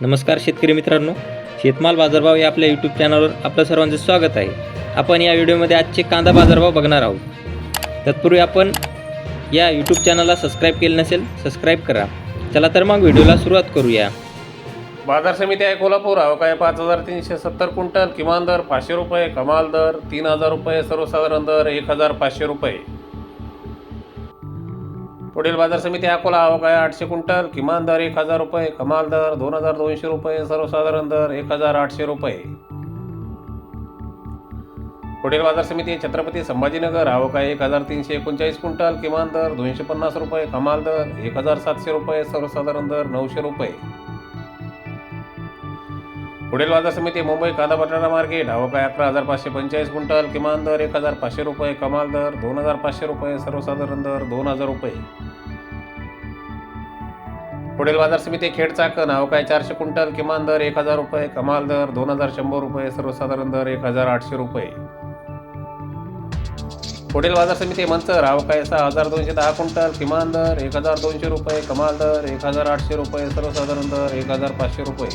नमस्कार शेतकरी मित्रांनो शेतमाल बाजारभाव या आपल्या यूट्यूब चॅनलवर आपलं सर्वांचं स्वागत आहे. आपण या व्हिडिओमध्ये आजचे कांदा बाजारभाव बघणार आहोत. तत्पूर्वी आपण या यूट्यूब चॅनलला सबस्क्राईब केलं नसेल सबस्क्राईब करा. चला तर मग व्हिडिओला सुरुवात करूया. बाजार समिती आहे कोल्हापूर अवकाय पाच हजार तीनशे सत्तर क्विंटल. किमान दर पाचशे रुपये कमाल दर तीन हजार रुपये सर्वसाधारण दर एक हजार पाचशे रुपये. पुढील बाजार समिती अकोला अवकाय आठशे क्विंटल किमान दर एक हजार रुपये कमाल दर दोन हजार दोनशे रुपये सर्वसाधारण दर एक हजार आठशे रुपये. पुढील बाजार समिती छत्रपती संभाजीनगर अवकाय एक हजार तीनशे एकोणचाळीस क्विंटल किमान दर दोनशे पन्नास रुपये कमाल दर एक हजार सातशे रुपये सर्वसाधारण दर नऊशे रुपये. पुढील बाजार समिती मुंबई कांदा बटाटा मार्केट आहे अकरा हजार पाचशे पंचेचाळीस क्विंटल किमान दर एक हजार पाचशे रुपये कमाल दर दोन हजार पाचशे रुपये सर्वसाधारण दर दोन हजार रुपये. पुढील बाजार समिती खेड चाकण अवकाय चारशे क्विंटल किमान दर एक हजार रुपये कमाल दर दोन हजार शंभर रुपये सर्वसाधारण दर एक हजार आठशे रुपये. पुढील बाजार समिती मंचर अवकाय सहा हजार दोनशे दहा क्विंटल किमान दर एक हजार दोनशे रुपये कमाल दर एक हजार आठशे रुपये सर्वसाधारण दर एक हजार पाचशे रुपये.